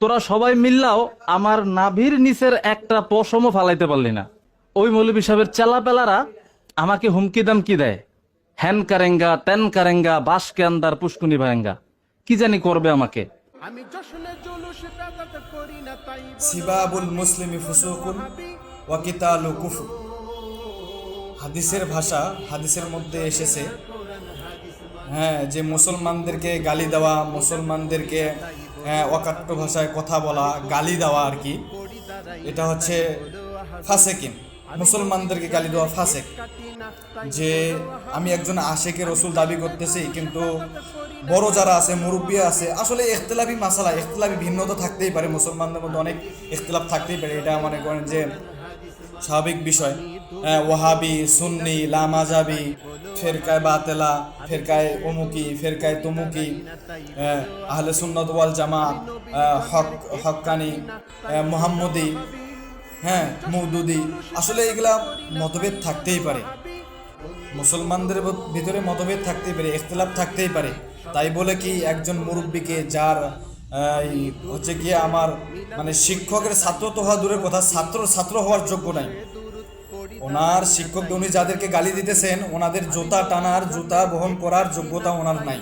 তোরা সবাই মিললাও আমার নাভির নিচের একটা পশমও ফালাইতে পারলি না। ওই মৌলবী সাহেবের চেলাপেলারা আমাকে হুমকি দাম কি দেয়? হ্যান কারেঙ্গা ত্যান কারেঙ্গা বাস কে আন্দার পুষ্কুনি ভারেঙ্গা কি জানি করবে আমাকে? সিবাবুল মুসলিমি ফুসুকুন ওয়াকিতালু হাদিসের ভাষা হাদিসের মধ্যে এসেছে। হ্যাঁ যে মুসলমানদেরকে গালি দেওয়া মুসলমানদেরকে অকাট্য ভাষায় কথা বলা, গালি দেওয়া আর কি। এটা হচ্ছে ফাসেকিন। মুসলমানদেরকে গালি দেওয়া ফাসেক। যে আমি একজন আশেকে রসুল দাবি করতেছি, কিন্তু বড় যারা আছে মুরব্বী আছে, আসলে ইখতলাফি মাসালা ইখতলাফি ভিন্নতা থাকতেই পারে। মুসলমানদের মধ্যে অনেক ইখতলাফ থাকতেই পারে, এটা মনে করেন যে স্বাভাবিক বিষয়। ওয়াহাবি, সুন্নি, লামাজাবি ফেরকায় বাতেলা ফেরকায় অমুকি ফেরকায় তমুকি আহলে সুন্নত ওয়াল জামা হক হক্কানি আহ, মোহাম্মদি হ্যাঁ মৌদুদি। আসলে এগুলা মতভেদ থাকতেই পারে। মুসলমানদের ভিতরে মতভেদ থাকতেই পারে ইখতলাফ থাকতেই পারে। তাই বলে কি একজন মুরব্বীকে যার হচ্ছে গিয়ে আমার মানে শিক্ষকের ছাত্র তো হওয়া দূরের কথা ছাত্র ছাত্র হওয়ার যোগ্য নাই। ওনার শিক্ষক উনি যাদেরকে গালি দিতেছেন, ওনাদের জুতা টানার, জুতা বহন করার যোগ্যতা ওনার নাই।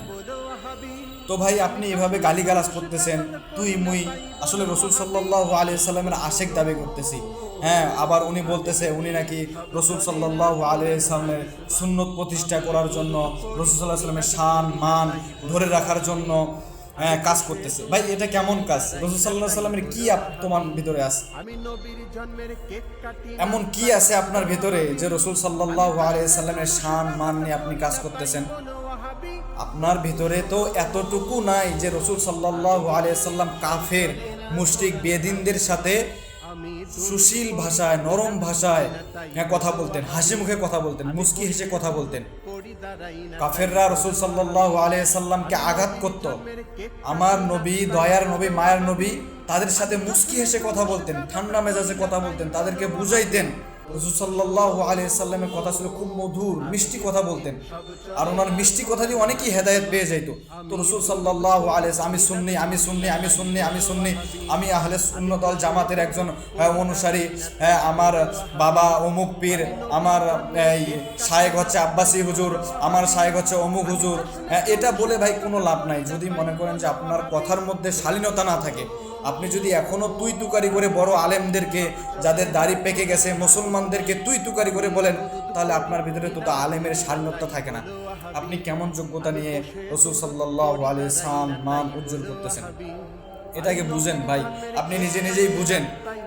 তো ভাই, আপনি এভাবে গালিগালাজ করতেছেন, তুই, মুই, আসলে রসুল সাল্লাহ আলিয়া সাল্লামের আশেক দাবি করতেছি। হ্যাঁ আবার উনি বলতেছে, উনি নাকি রসুল সাল্লাহ আলিয়া সাল্লামের সুন্নত প্রতিষ্ঠা করার জন্য, রসুল সাল্লাহ সাল্লামের শান, মান ধরে রাখার জন্য হ্যাঁ কাজ করতেছে। ভাই, এটা কেমন কাজ? রসুল সাল্লাহ সাল্লামের কি তোমার ভিতরে আছে? এমন কি আছে আপনার ভিতরে যে রসুল সাল্লাহ আলিয়া সাল্লামের শান, মান নিয়ে আপনি কাজ করতেছেন? আপনার ভিতরে তো এতটুকু নাই যে রসুল সাল্লাহ আলিয়াল্লাম কাফের, মুশরিক, বেদিনদের সাথে সুশীল ভাষায় নরম ভাষায় হ্যাঁ কথা বলতেন হাসি মুখে কথা বলতেন মুস্কি হেসে কথা বলতেন। কাফেররা রসুল সাল্লাহ আলিয়াল্লামকে আঘাত করত। আমার নবী দয়ার নবী মায়ার নবী তাদের সাথে মুস্কি হেসে কথা বলতেন ঠান্ডা মেজাজে কথা বলতেন তাদেরকে বুঝাইতেন। রসুল সাল্লাহ আলিয়াল্লামের কথা ছিল খুব মধুর মিষ্টি কথা বলতেন। আর ওনার মিষ্টি কথা দিয়ে অনেকেই হেদায়েত পেয়ে যাইতো। তো রসুল সাল্লাহ আলিয়া আমি শুননি আমি শুননি আমি শুননি আমি শুননি আমি আহলে সুন্নতল জামাতের একজন আহ, অনুসারী হ্যাঁ, আমার বাবা অমুক পীর আমার শায়েক হচ্ছে আব্বাসী হুজুর আমার শায়েক হচ্ছে অমুক হুজুর হ্যাঁ, এটা বলে ভাই কোনো লাভ নাই। যদি মনে করেন যে আপনার কথার মধ্যে শালীনতা না থাকে আপনি যদি এখনও তুই তুকারি করে বড় আলেমদেরকে, যাদের দাড়ি পেকে গেছে, মুসলমানদেরকে তুই তুকারি করে বলেন, তাহলে আপনার ভিতরে তো আলেমের শালীনতা থাকে না। আপনি কেমন যোগ্যতা নিয়ে রসুল সাল্লাহ আলী সাম মান উজ্জ্বল করতেছেন? এটাকে বুঝেন ভাই, আপনি নিজে নিজেই বুঝেন,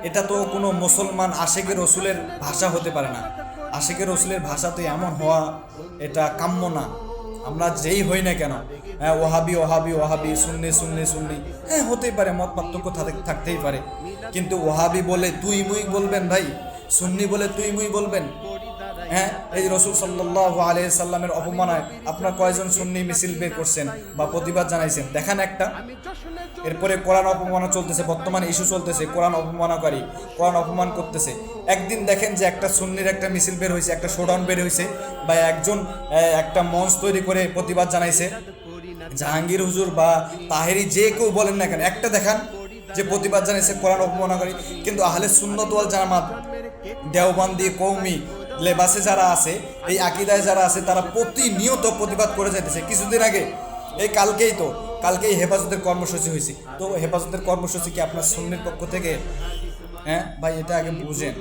এটা তো কোনো মুসলমান আশেকের রসুলের ভাষা হতে পারে না। আশেকের রসুলের ভাষা তো এমন হওয়া, এটা কাম্য না। আমরা যেই হই না কেন হ্যাঁ ওহাবি ওহাবি ওহাবি শুননি শুননি শুননি হ্যাঁ হতেই পারে, মত পার্থক্য থাক- থাকতেই পারে। কিন্তু ওহাবি বলে তুই মুই বলবেন ভাই শুননি বলে তুই মুই বলবেন। হ্যাঁ। এই রসুল সাল্লাহ আলিয়া সাল্লামের অপমানায় আপনার কয়জন সুন্নি মিছিল বের করছেন বা প্রতিবাদ জানাইছেন? দেখান একটা। এরপরে কোরআন অপমানা চলতেছে, বর্তমানে ইস্যু চলতেছে, কোরআন অপমানকারী, কোরআন অপমান করতেছে। একদিন দেখেন যে একটা সুন্নির একটা মিছিল বের হয়েছে একটা শোডাউন বের হয়েছে বা একজন একটা মঞ্চ তৈরি করে প্রতিবাদ জানাইছে। জাহাঙ্গীর হুজুর বা তাহেরি যে কেউ বলেন না কেন, একটা দেখান যে প্রতিবাদ জানাইছে কোরআন অপমানকারী। কিন্তু আহলে সুন্নত ওয়াল জামাত দেওবান্দি কৌমি লেবাসে যারা আছে, এই আকিদায় যারা আছে, তারা প্রতিনিয়ত প্রতিবাদ করে যাইতেছে। কিছুদিন আগে, এই কালকেই তো, কালকেই হেফাজতের কর্মসূচি হয়েছে। তো হেফাজতের কর্মসূচি কি আপনার সুন্নির পক্ষ থেকে? হ্যাঁ ভাই, এটা আগে বুঝেন।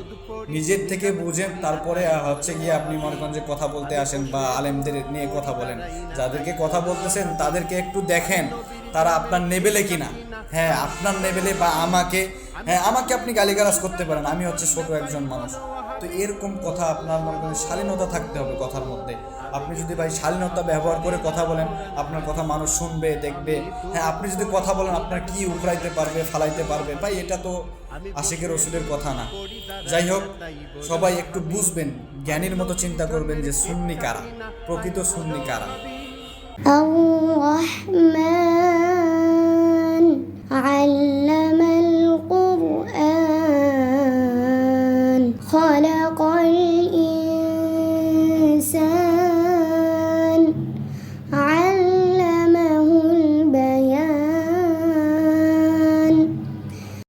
নিজের থেকে বুঝেন, তারপরে হচ্ছে গিয়ে আপনি মনে করেন যে কথা বলতে আসেন বা আলেমদের নিয়ে কথা বলেন। যাদেরকে কথা বলতেছেন, তাদেরকে একটু দেখেন, তারা আপনার নেবেলে কিনা। হ্যাঁ আপনার নেবেলে বা আমাকে হ্যাঁ আমাকে আপনি গালিগালাজ করতে পারেন। আমি হচ্ছে ছোট একজন মানুষ। তো এরকম কথা আপনার মনে করেন শালীনতা থাকতে হবে কথার মধ্যে। আপনি যদি ভাই শালীনতা ব্যবহার করে কথা বলেন, আপনার কথা মানুষ শুনবে, দেখবে। হ্যাঁ আপনি যদি কথা বলেন, আপনার কি উপরাইতে পারবে, ফালাইতে পারবে? ভাই, এটা তো আশিকের ওষুধের কথা না। যাই হোক, সবাই একটু বুঝবেন, জ্ঞানীর মতো চিন্তা করবেন যে সুন্নি কারা, প্রকৃত শুননি কারা।